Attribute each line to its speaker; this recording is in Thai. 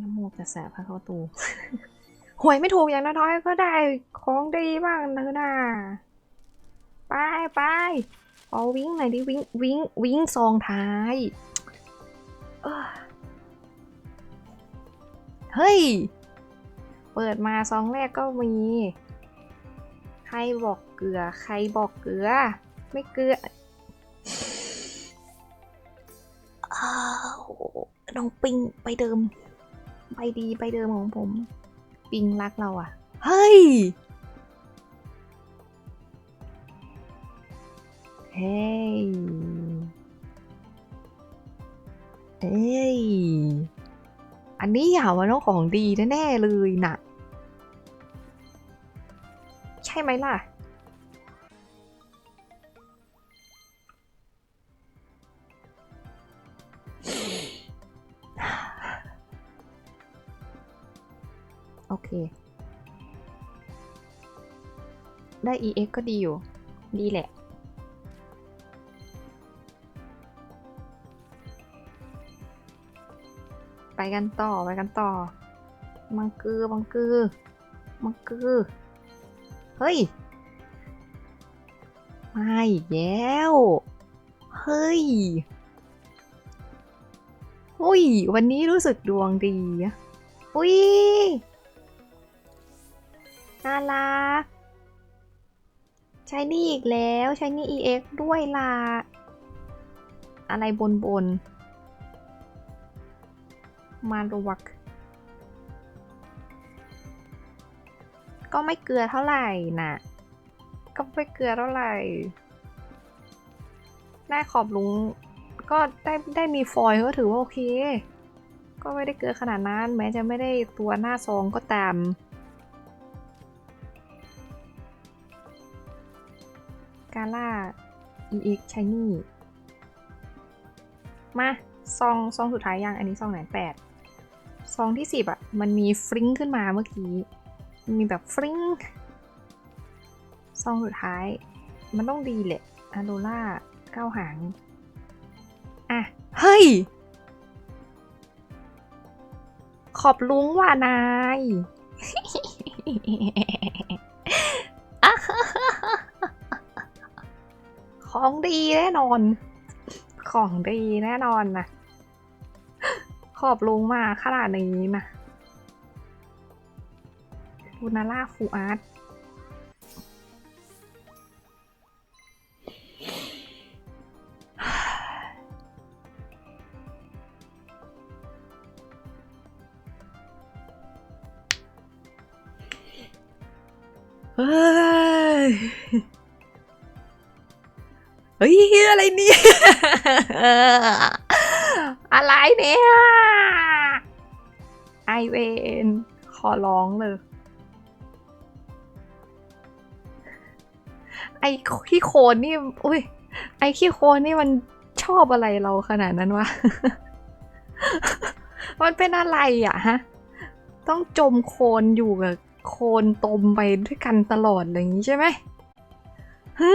Speaker 1: น้ำโมกระแสพระเข้าตูหวยไม่ถูกอย่างน้อยๆก็ได้ของดีบ้างนะนะไปไปเอาวิ่งหน่อยดิวิ่งวิ่งวิ่งซองท้ายเอ้อเฮ้ย เปิดมาซองแรกก็มี ใครบอกเกลือ ใครบอกเกลือ ไม่เกลืออ้าวน้องปิงไปเดิม ไปดีไปเดิมของผม ปิงรักเราอะเฮ้ย เฮ้ยเอ้ย อันนี้อย่าว่าน้องของดีแน่ๆเลยน่ะ ใช่ไหมล่ะ โอเค ได้ EX ก็ดีอยู่ ดีแหละ ไปกันต่อ ไปกันต่อ มังกือ มังกือ มังกือ เฮ้ย มาอีกแล้ว เฮ้ยอุ้ย วันนี้รู้สึกดวงดีอะอุ้ย น่ารักใช้นี่อีกแล้วใช้นี่ EX ด้วยล่ะ อะไรบนบน มาดูวักก็ไม่เกลือเท่าไหร่น่ะก็ไม่เกลือเท่าไหร่ ได้ขอบลุง ก็ได้ได้มีฟอยก็ถือว่าโอเค ก็ไม่ได้เกลือขนาดนั้น แม้จะไม่ได้ตัวหน้าซองก็ตาม กาล่า EX Shiny มาซองซองสุดท้ายยัง อันนี้ซองไหนแปดซองที่สิบอะมันมีฟริ้งขึ้นมาเมื่อกี้ มีแบบฟริ้งซองสุดท้าย มันต้องดีแหละอะโดล่าเก้าหาง อะ เฮ้ย ขอบลุงว่านาย ของดีแน่นอน ของดีแน่นอนนะ ขอบลุงมาขนาดนี้นะลูนาล่าฟูอาร์ตเฮ้ย เฮ้ยอะไรเนี่ยอะไรเนี่ยไอเวนขอร้องเลย ไอขี้โคนนี่ อุ้ย ไอขี้โคนนี่มันชอบอะไรเราขนาดนั้นวะ มันเป็นอะไรอะฮะ ต้องจมโคนอยู่กับโคนตมไปด้วยกันตลอดอะไรอย่างนี้ใช่ไหมฮึ